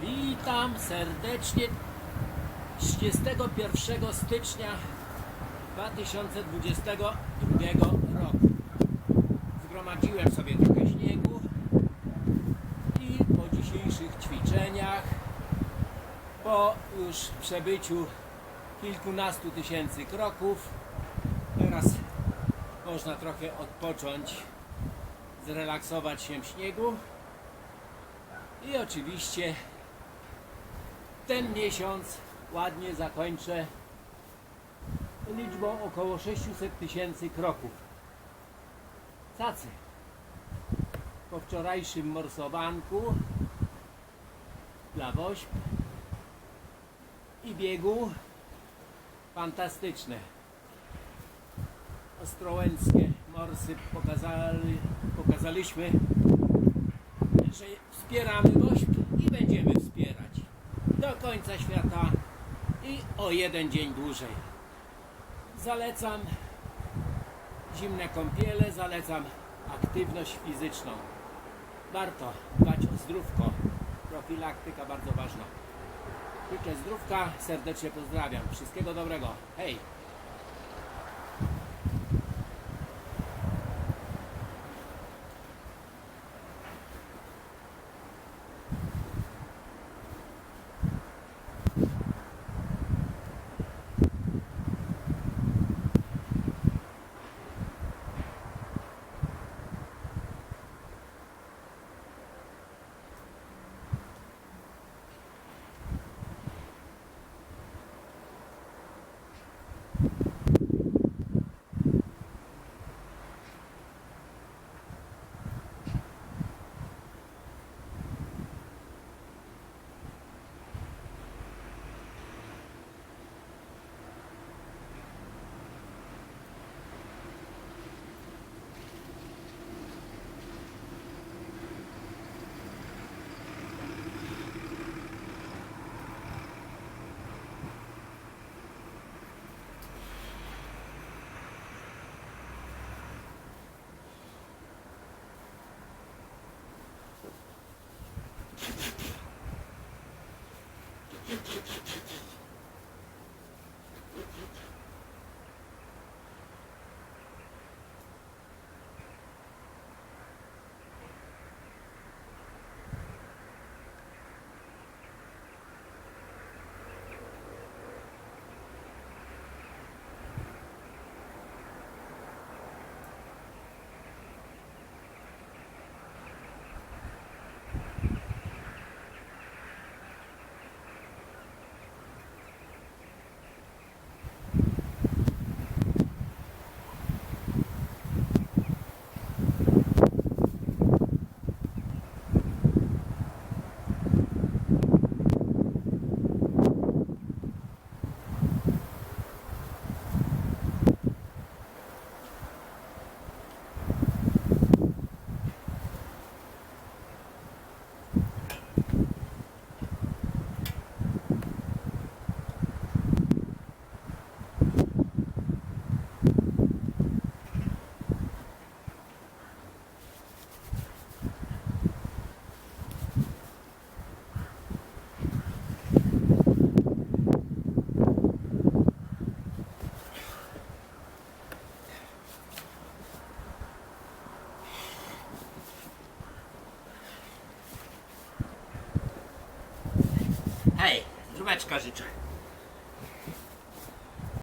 Witam serdecznie 31 stycznia 2022 roku. Zgromadziłem sobie trochę śniegu i po dzisiejszych ćwiczeniach, po już przebyciu kilkunastu tysięcy kroków, teraz można trochę odpocząć, zrelaksować się w śniegu i oczywiście ten miesiąc ładnie zakończę liczbą około 600 tysięcy kroków. Cacy. Po wczorajszym morsowanku dla woźb i biegu fantastyczne. Ostrołęckie morsy pokazali, pokazaliśmy, że wspieramy woźb o jeden dzień dłużej. Zalecam zimne kąpiele, zalecam aktywność fizyczną. Warto dbać o zdrówko. Profilaktyka bardzo ważna. Życzę zdrówka, serdecznie pozdrawiam. Wszystkiego dobrego. Hej! Hej, zdróweczka życzę.